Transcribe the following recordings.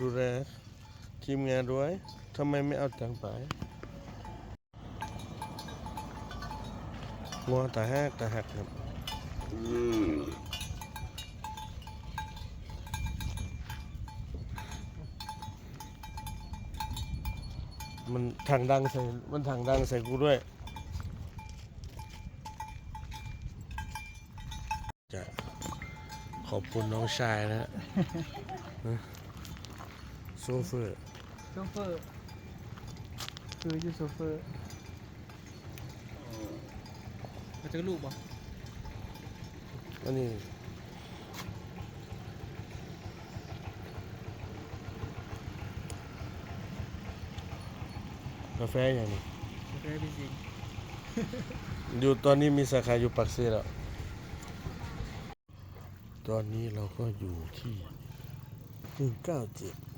ดูแลทีมงานด้วยทำไมไม่เอาตังไปงัวตาหักตาหักครับมันทางดังใส่ มันทางดังใส่กูด้วยจะขอบคุณน้องชายนะฮะ โซเฟอร์โซเฟอร์ คืออยู่โซเฟอร์มาเจอลูกบ่อันนี้กาแฟอย่างนี้โอเคพี่จริงอยู่ตอนนี้มีสาขาอยู่ปักเซแล้ว ตอนนี้เราก็อยู่ที่ 197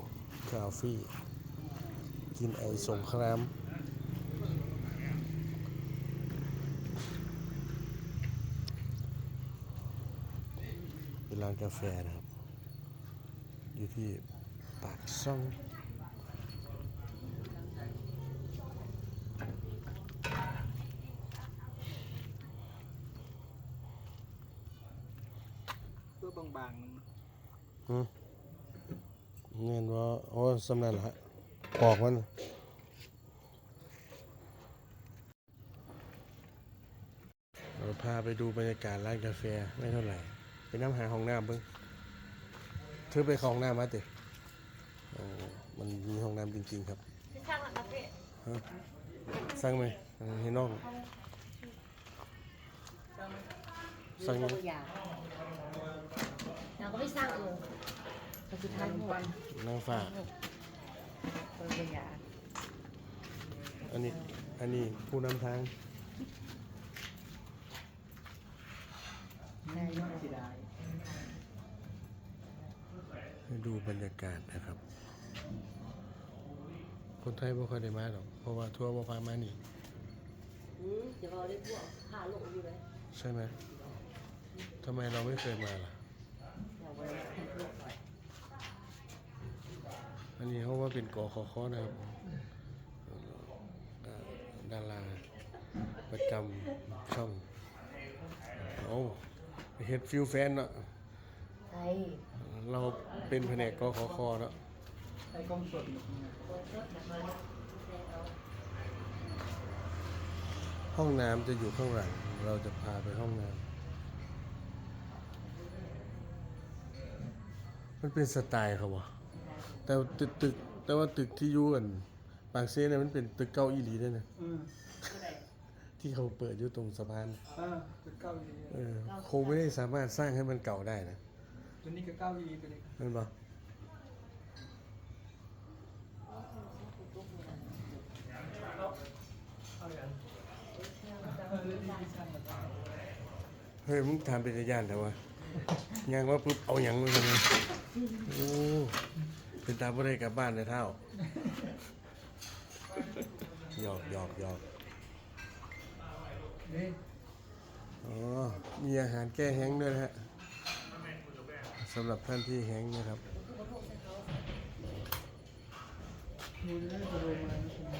คาเฟ่กินไอสงครามเป็นร้านกาแฟนะครับ อยู่ที่ปากซ่องเพื่อบางๆนึง เงินว่าโอ้สำนันละปอกมันเราพาไปดูบรรยากาศร้านกาแฟไม่เท่าไหร่ไปน้ำหาห้องน้ำเพิ่งเธอไปเข้าห้องน้ำมาติโอ้มันมีห้องน้ำจริง ๆ ครับที่ช่างหลังคาเฟ่ฮะสั่งไหมเออให้น้องสั่งเราไหมก็อยากเราก็ไม่สร้างเอง แต่สุดท้ายหมดนางฟ้าเราก็อยากอันนี้ อันนี้ผู้นำทางไม่เสียดายให้ดูบรรยากาศนะครับ คนไทยบ่ค่อยได้มาหรอก เพราะว่าทัวร์บ่พามานี่ อืมเดี๋ยวเราได้พวกหาลงอยู่เลยใช่ไหมทำไมเราไม่เคยมาล่ะ เราไปให้ลูกไป อันนี้ เป็นกอคอคอนะครับเอ่อดาราประจำช่องโอ้เฮ็ดฟิลแฟนเนาะใช่เราเป็นแผนกกอคอคอเนาะใช้กองสดห้องน้ำจะอยู่ข้างหลัง เราจะพาไปห้องน้ำมันเป็นสไตล์เขาวะแต่ตึก แต่ว่าตึกที่อยู่กันปากเซ่เนี่ยมันเป็นตึกเก่าอีหลีด้วยนะอืมที่เขาเปิดอยู่ตรงสะพานอ่าตัวเก้าอีเออคงไม่ได้สามารถสร้างให้มันเก่าได้นะตัวนี้ก็เก้าอีตัวนี้นั่นปะเออดีช่างมันเฮ้ยมึงทำเป็นญาณแต่ว่าย่างว่าปุ๊บเอาหยังมาทำไมโอ้ เป็นตาบ่ได้กลับบ้านเลยเท่าหยอกหยอกหยอกนี่อ๋อ มีอาหารแก้แห้งด้วยนะฮะสำหรับท่านที่แห้งนะครับดูได้จะมาแล้วใช่ไหม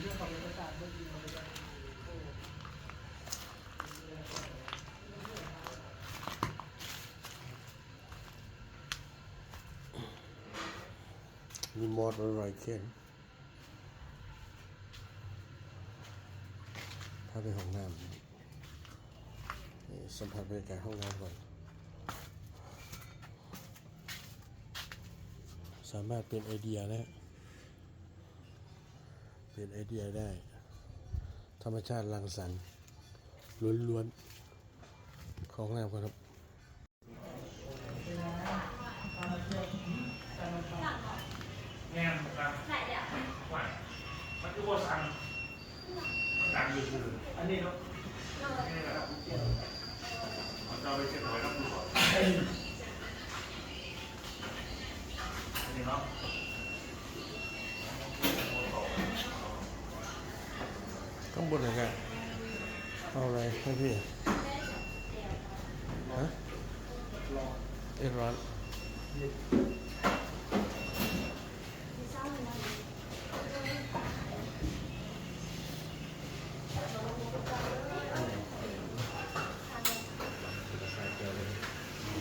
เรื่องของเอกสารเมื่อกี้มันเลย มีมอดอร่อยเข็นพาไปห้องน้ำนี่สัมผัสบรรยากาศห้องน้ำก่อน สามารถเป็นไอเดียนะฮะเป็นไอเดียได้ ธรรมชาติรังสรรค์ล้วนๆ ของน้ำก่อนครับ พี่ ฮะเอ็ดร้อนเ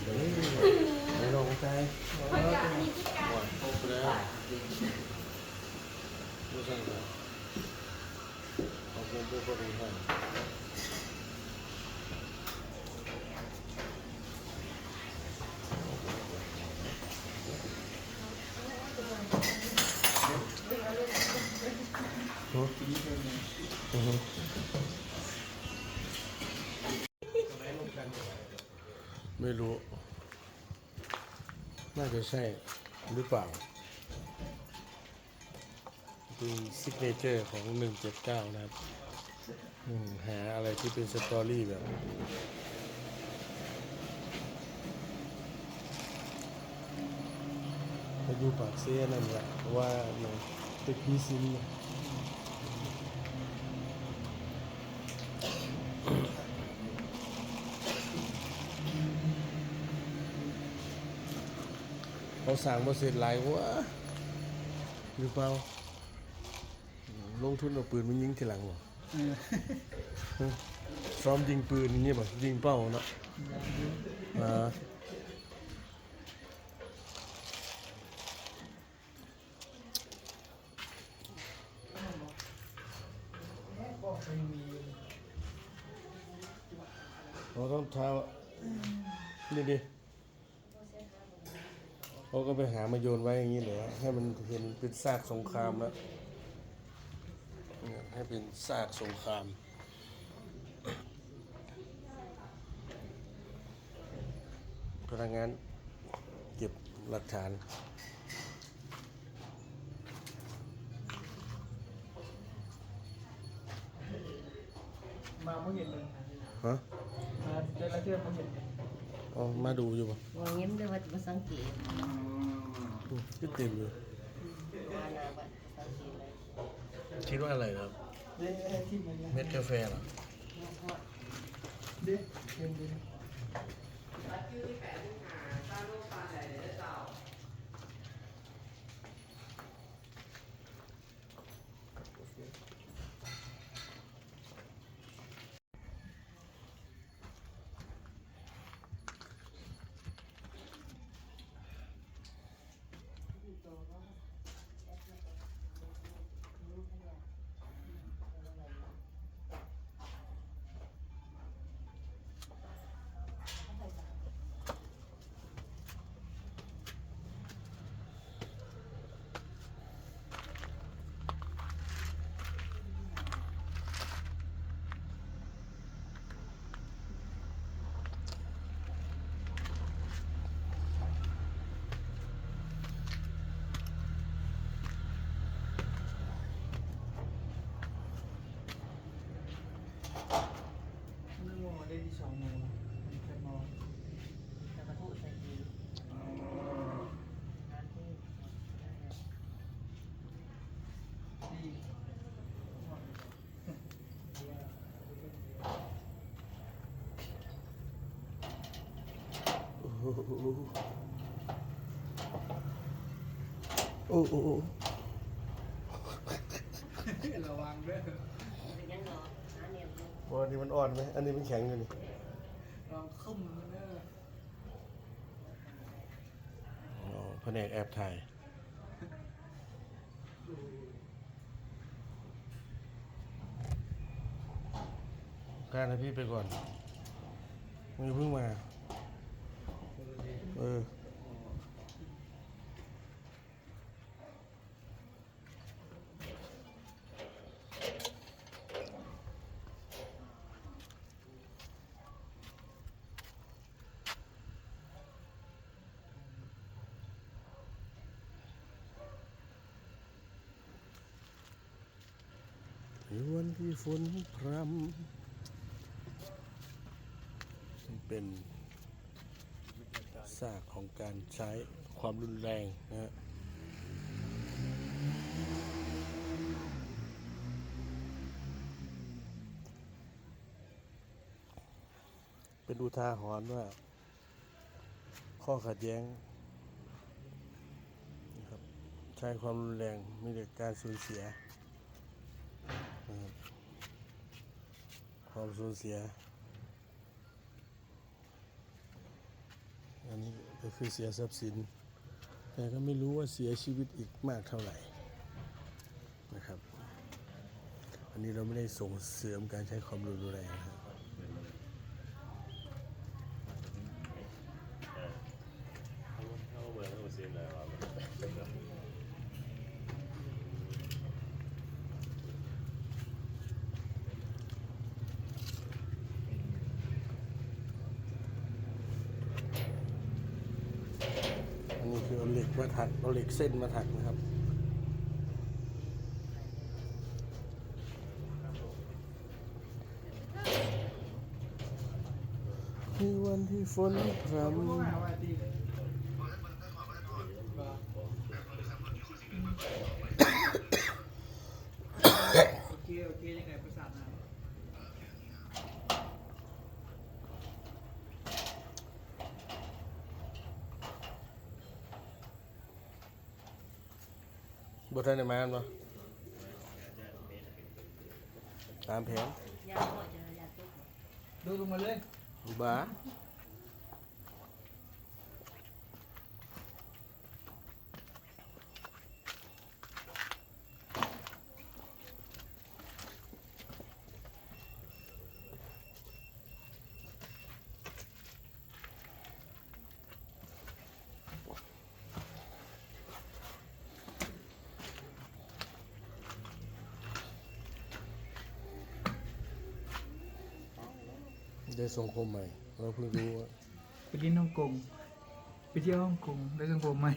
ฮ้ยไม่ลงใจคนจะมีที่การหวานครบแล้วไม่ใช่เหรอเอาเป็นผู้บริหาร อือฮึไม่รู้ น่าจะใช่หรือเปล่า ดูซิกเนเจอร์ของ 179 นะครับหาอะไรที่เป็นสตอรี่แบบไปดูปากเสียนั่นแหละว่าอย่างตึกพีซิมเนี่ เขาสั่งมาเสร็จหลายวะหรือเปล่าอืมลงทุนเอาปืนมันยิงทีหลังวะเออซ้อมยิงปืนอย่างเงี้ยแบบยิงเป้าเนาะอ่าไม่มีเราต้องเท้านี่ดิ เขาก็ไปหามาโยนไว้อย่างนี้เลยให้มันเห็นเป็นซากสงครามแล้วเนี่ยให้เป็นซากสงครามพนักงานเก็บหลักฐานมาเมื่อเห็นเลยฮะมาได้แล้วเชื่อมาเห็น เอามาดูอยู่ปะว่าเงี้ยด้วยว่าจะมาสังเกตอืมก็เต็มอยู่ว่านาว่าสังเกตเลยคิดว่าอะไรครับเด้ที่มันเนี่ยเม็ดกาแฟเหรอ เด้เห็นดิไม่มองได้ที่สองโมงแค่มอง แต่กระทู้ใส่ดีงานที่ ที่ โอ้โหโอ้ระวังด้วยวันาะหาเนี่ยดูโอ้อันนี้มันอ่อนไหมอันนี้มันแข็งอยู่นี่ลองคุ้มมันเด้ออ๋อแผนกแอบถ่ายการให้พี่ไปก่อนมึงเพิ่งมา เออในวันที่ฝนพรำเป็น ซากของการใช้ความรุนแรงนะฮะเป็นอุทาหรณ์ว่า ข้อขัดแย้งใช้ความรุนแรงมีแต่การสูญเสียนะครับความสูญเสีย อันนี้ก็คือเสียทรัพย์สิน แต่ก็ไม่รู้ว่าเสียชีวิตอีกมากเท่าไหร่นะครับ อันนี้เราไม่ได้ส่งเสริมการใช้ความรุนแรงนะครับ เขาเหมือนเขาเสียเลยว่า อั นี่คือเอาเหล็กมาถักเอาเหล็กเส้นมาถักนะครับในวันที่ฝนพรำ โอเค โอเค ยังไงประสานงาน บทท่านได้มาอันปะตามแผนยาหมดจะยาตุ๊กดูลงมาเลยบ้า ได้ส่งคมใหม่เราเพิ่งรู้ว่าไปที่ฮ่องกงไปเที่ยวฮ่องกงได้สังคมไหม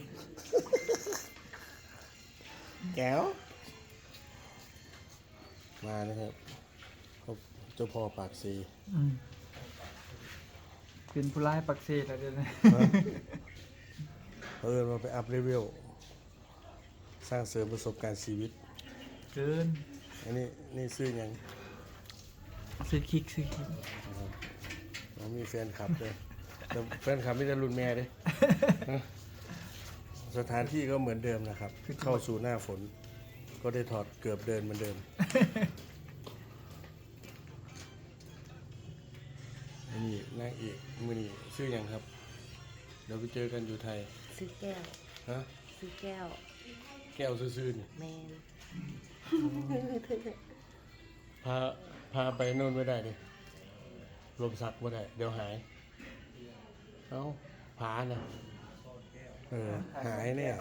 แก้ว มานะครับพบเจ้าพ่อปากซีอืมเป็นผู้ร้ายปักเซแล้วเดี๋ยวนี้เออมาไปอัพเลเวลสร้างเสริมประสบการณ์ชีวิต เกิน อันนี้นี่ซื้อหยัง ซื้อคิกซื้อคิกนะครับเรามีแฟนคลับด้วยแต่แฟนคลับไม่ได้รุ่นแม่เด้สถานที่ก็เหมือนเดิมนะครับ เข้าสู่หน้าฝน ก็ได้ถอดเกือบเดินเหมือนเดิมอันนี้นางเอกมือนี่ชื่อหยังครับ เดี๋ยวไปเจอกันอยู่ไทย ซื้อแก้ว ฮะ ซื้อแก้ว แก้วซื่อๆนี่แมนพา พาไปโน่นไม่ได้ดิลมสักไม่ได้ เดี๋ยวหาย เอ้าผานะเออหายเนี่ย